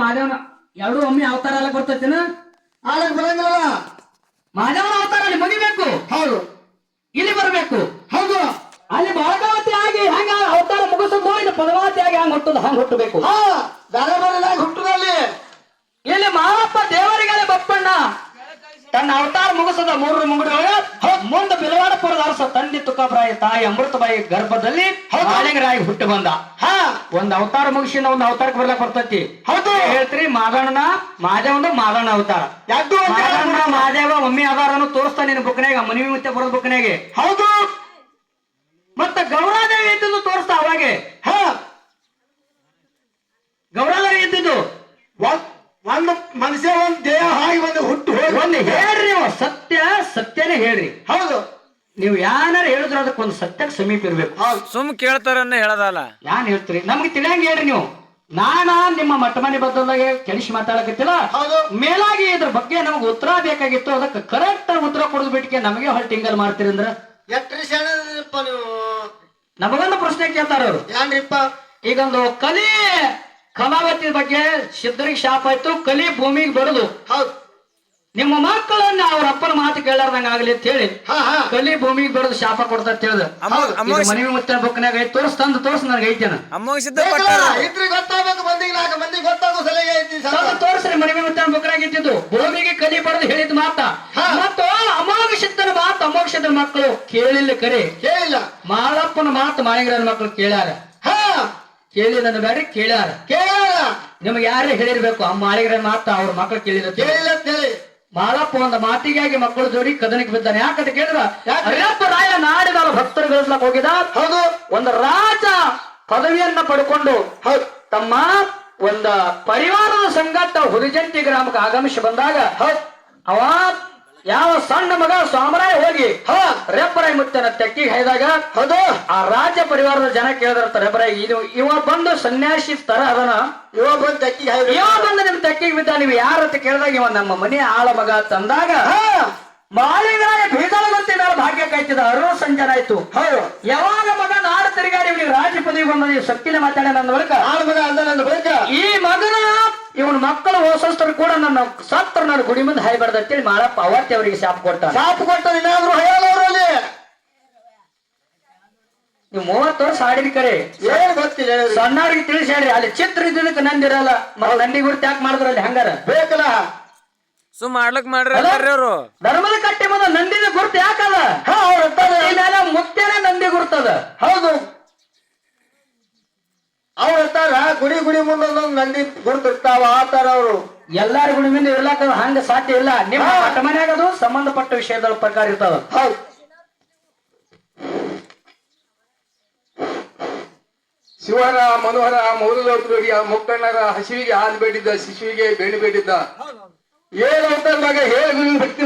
ಮಾದೇವನ ಎರಡು ಒಮ್ಮೆ ಅವತಾರ ಎಲ್ಲ ಬರ್ತೈತಿನ? ಆಳಕ್ ಬರಂಗಿಲ್ಲ ಮಾಧವನ ಅವತಾರ ಅಲ್ಲಿ ಮುಗಿಬೇಕು ಹೌದು. ಇಲ್ಲಿ ಬರಬೇಕು? ಹೌದು. ಅಲ್ಲಿ ಭಾಗವತಿ ಆಗಿ ಹಂಗ ಅವತಾರ ಮುಗಿಸೋದು ಇಲ್ಲಿ ಪದವಾತಿ ಆಗಿ ಹಂಗ ಹುಟ್ಟುದು ಹಂಗ ಹುಟ್ಟಬೇಕು. ಹಾ ಬೇರೆ ಬೇರೆ ಹುಟ್ಟದಲ್ಲಿ ಇಲ್ಲಿ ಮಾವಪ್ಪ ದೇವರಿಗೆಲ್ಲ ಬಪ್ಪಣ್ಣ. ತನ್ನ ಅವತಾರ ಮುಗಿಸದ ಮೂರು ಮುಂಗುಡಿಯೊಳಗ ಮುಂದೆ ಬಿಲವಾಡಪುರದ ಅರಸ ತಂದೆ ತುಕಾಬ್ರಾಯಿ ತಾಯಿ ಅಮೃತಬಾಯಿ ಗರ್ಭದಲ್ಲಿ ರಾಯಿ ಹುಟ್ಟು ಬಂದ. ಹಾ. ಒಂದ್ ಅವತಾರ ಮುಗಿಸಿಂದ ಒಂದ್ ಅವತಾರಕ್ಕೆ ಬರ್ಲಕ್ ಬರ್ತೈತಿ. ಹೌದು. ಹೇಳ್ತೀರಿ? ಮಾದಣ್ಣನ ಮಾದೇವಂದ ಮಾದಣ್ಣ ಅವತಾರ. ಯಾಕೆ ಮಾದಣ್ಣ ಮಾದೇವ ಒಮ್ಮೆ ಆಧಾರನು ತೋರಿಸ್ತಾ ನಿನ್ ಬುಕ್ನಾಗ ಮನವಿ ಮತ್ತೆ ಬರೋದ್ ಬುಕ್ನಾಗೆ ಹೌದು. ಮತ್ತ ಗೌರಾದೇವಿ ಅಂತಂದು ತೋರಿಸ್ತಾ ಅವಾಗೆ? ಹಾ ಗೌರಾದೇವಿ ಇದ್ದಿದ್ದು ಒಂದ್- ಒಂದು ಮನುಷ್ಯ ಒಂದ್ ದೇಹ ಹಾಗೆ ಒಂದು ಹುಟ್ಟು ಹೋಗಿ ಒಂದ್ ಹೇಳ್ರಿ ನೀವು ಸತ್ಯ ಸತ್ಯನೇ ಹೇಳ್ರಿ. ಹೌದು. ನೀವು ಯಾರು ಹೇಳಿದ್ರು ಅದಕ್ಕೆ ಒಂದು ಸತ್ಯಕ್ಕೆ ಸಮೀಪ ಇರ್ಬೇಕು. ಹೌದು. ಸುಮ್ ಕೇಳ್ತಾರನ್ನ ಹೇಳದಲ್ಲ. ಯಾನ್ ಹೇಳ್ತೀರಿ? ನಮ್ಗೆ ತಿಳಿಯಂಗ ಹೇಳ್ರಿ ನೀವು. ನಾನ ನಿಮ್ಮ ಮಟ್ಟ ಮನೆ ಬದಲಾಗಿ ಕೆಡಿಸಿ ಮಾತಾಡಕತ್ತಿಲ್ಲ. ಹೌದು. ಮೇಲಾಗಿ ಇದ್ರ ಬಗ್ಗೆ ನಮ್ಗೆ ಉತ್ತರ ಬೇಕಾಗಿತ್ತು. ಅದಕ್ಕೆ ಕರೆಕ್ಟ್ ಉತ್ತರ ಕೊಡದ್ ಬಿಟ್ಟಿಗೆ ನಮಗೆ ಹೊಳ್ ಟಿಂಗಲ್ ಮಾಡ್ತೀರಿ ಅಂದ್ರ? ಎಟ್ರಿ ಶಾಣಪ್ಪ ನೀವು. ನಮಗೊಂದು ಪ್ರಶ್ನೆ ಕೇಳ್ತಾರ ಅವ್ರು. ಏನ್ರಿಪ್ಪ ಈಗೊಂದು ಕಲಿ ಕಲಾವತಿ ಬಗ್ಗೆ ಸಿದ್ಧರಿಗೆ ಶಾಪ ಆಯ್ತು. ಕಲಿ ಭೂಮಿಗೆ ಬರುದು. ಹೌದು. ನಿಮ್ಮ ಮಕ್ಕಳನ್ನ ಅವ್ರ ಅಪ್ಪನ ಮಾತು ಕೇಳಾರ್ದಂಗ ಆಗ್ಲಿ ಅಂತ ಹೇಳಿ. ಹಾ ಹಾ. ಕಲಿ ಭೂಮಿಗೆ ಬರೋದು ಶಾಪ ಕೊಡ್ತಾ ಅಂತ ಹೇಳ್ದ. ಅಮ್ಮ ಅಮ್ಮ ಮನವಿ ಮತ್ತೆ ಬುಕ್ನಾಗ ಐತಿ. ತೋರ್ಸ್ ತಂದು ತೋರ್ಸ್ ನನಗೆ ಐತೇನ. ತೋರ್ಸ್ರಿ ಮನವಿ ಮತ್ತೆ ಬುಕ್ನಾಗ ಇದ್ದಿದ್ದು. ಭೂಮಿಗೆ ಕಲಿ ಬರೋದು ಹೇಳಿದ ಮಾತ. ಹಾ. ಮತ್ತು ಅಮೋಘ ಸಿದ್ಧನ ಮಾತು ಅಮೋಘ ಸಿದ್ಧನ ಮಕ್ಕಳು ಕೇಳಿಲ್ಲ ಕರೆ. ಕೇಳಿಲ್ಲ. ಮಾಳಪ್ಪನ ಮಾತು ಮಾಳಿಂಗರನ ಮಕ್ಕಳು ಕೇಳ್ಯಾರ. ಹಾ. ಕೇಳಿದ ಬೇರೆ ಕೇಳ್ಯಾರ. ಕೇಳ ನಿಮ್ಗೆ ಯಾರೇ ಹೇಳಿರ್ಬೇಕು ಆ ಮಾಳಿಗರ ಮಾತು ಅವ್ರ ಮಕ್ಕಳು ಕೇಳಿಲ್ಲ ಕೇಳಿಲ್ಲ ಅಂತ ಹೇಳಿ. ಮಾಳಪ್ಪ ಒಂದು ಮಾತಿಗಾಗಿ ಮಕ್ಕಳು ಜೋಡಿ ಕದನಕ್ಕೆ ಬಿದ್ದಾನೆ. ಯಾಕಂತ ಕೇಳಿದ್ರ? ಯಾಕೆ? ಅಯ್ಯಪ್ಪ ರಾಯ ನಾಡಿದ ಭಕ್ತರು ಗಳಿಸ್ಲಕ್ ಹೋಗಿದ. ಹೌದು. ಒಂದು ರಾಜ ಪದವಿಯನ್ನ ಪಡ್ಕೊಂಡು ಹೌದು. ತಮ್ಮ ಒಂದ ಪರಿವಾರದ ಸಂಗಟ ಹುರಿಜಂತಿ ಗ್ರಾಮಕ್ಕೆ ಆಗಮಿಸಿ ಬಂದಾಗ ಹೌದು. ಅವ ಯಾವ ಸಣ್ಣ ಮಗ ಸ್ವಾಮರಾಯ ಹೋಗಿ ಹ ರೆಬ್ಬರಾಯ್ ಮುತ್ತನ ತೆಕ್ಕಿ ಹೈದಾಗ ಹೌದು. ಆ ರಾಜ್ಯ ಪರಿವಾರದ ಜನ ಕೇಳಿದಿರ್ತಾರೆ ರೆಬ್ಬರಾಯ್ ಇದು ಇವ ಬಂದು ಸನ್ಯಾಸಿ ತರ ಅದನ. ಇವ ಬಂದು ಹಾಯ್ದು ಇವ ಬಂದು ನಿಮ್ ತೆಕ್ಕಿಗೆ ಬಿದ್ದ ನೀವು ಯಾರ ಅಂತ ಕೇಳಿದಾಗ ಇವ ನಮ್ಮ ಮನೆ ಆಳ ಮಗ ತಂದಾಗ ಮಾಳಿಗರಾಯ ಬೀದಳಗಂತೆ ಮೇಲೆ ಭಾಗ್ಯ ಕಾಯ್ತಿದ ಅರು ಸಂಜನ ಆಯ್ತು. ಹೌದು. ಯಾವಾಗ ಮಗ ನಾಡ ತಿರುಗಾಡಿ ರಾಜ ಪದವಿ ಬಂದ ನೀವು ಸತ್ತಿನ ಮಾತಾಡ ನನ್ನ ಬಳಿಕ ಆಳ ಮಗ ಅಂದ ನನ್ನ ಬಳಿಕ. ಈ ಮಗನ ಇವನ ಮಕ್ಕಳು ಹೊಸಸ್ತರು ಕೂಡ ನನ್ನ ಸಾತ್ರನ ನನ್ನ ಗುಡಿ ಮುಂದೆ ಹಾಯ್ಬಾರ್ದು ಅಂತೇಳಿ ಮಾಳಪ್ಪ ಅವತ್ತೇ ಅವರಿಗೆ ಶಾಪ ಕೊಟ್ಟ ಸಾಪ್ ಕೊಟ್ಟ ಏನಾದ್ರು ಹಯಾಲವರಲ್ಲಿ ನೀವು ಮೂವತ್ತು ವರ್ಷ ಆಡಿದ ಕರೆ. ಏನ್ ಗೊತ್ತಿಲ್ಲ. ಸಣ್ಣವ್ರಿಗೆ ತಿಳಿಸಿ ಹೇಳ್ರಿ ಅಲ್ಲಿ ಚಿತ್ರ ಇದ್ದಕ್ಕೆ ನಂದಿರಲ್ಲ ಮತ್ತೆ ನಂದಿ ಗುರ್ತಿ ಯಾಕೆ ಮಾಡಿದ್ರು ಅಲ್ಲಿ ಹಂಗಾರ? ಬೇಕಲ್ಲ. ಸುಮ್ ಮಾಡ್ಲಕ್ ಮಾಡ್ರಿ ಅವರು. ಧರ್ಮದ ಕಟ್ಟಿ ಬಂದ ನಂದಿನ ಗುರ್ತು ಯಾಕಲ್ಲ ಮುಖ್ಯನೇ ಮುತ್ತೇನೆ ನಂದಿ ಗುರ್ತದ. ಹೌದು. ಅವ್ರು ಇರ್ತಾರ ಗುಡಿ ಗುಡಿ ಮುಂದೆ ಒಂದೊಂದು ನಂದಿ ಗುರುತಿರ್ತಾವ ಆತರ ಅವರು. ಎಲ್ಲಾರ ಗುಡಿ ಮುಂದೆ ಇರ್ಲಾಕ ಹಂಗ ಸಾಧ್ಯ ಇಲ್ಲ. ನಿಮ್ಮ ಮನೆಯಾಗ ಮಠ ಮನ್ಯಾಗ ಅದು ಸಂಬಂಧಪಟ್ಟ ವಿಷಯದ ಪ್ರಕಾರ ಇರ್ತಾವ. ಹೌದು. ಶಿವರ ಮನೋಹರ ಮೌಲದೋತ್ರಿಗೆ ಮುಕ್ಕಣ್ಣರ ಹಸಿವಿಗೆ ಹಾಲು ಬೇಡಿದ್ದ ಶಿಶುವಿಗೆ ಬೇಣಿ ಬೇಡಿದ್ದ. ಏಳು ಅಂತಂದಾಗ ಹೇಳಿ ಭಕ್ತಿ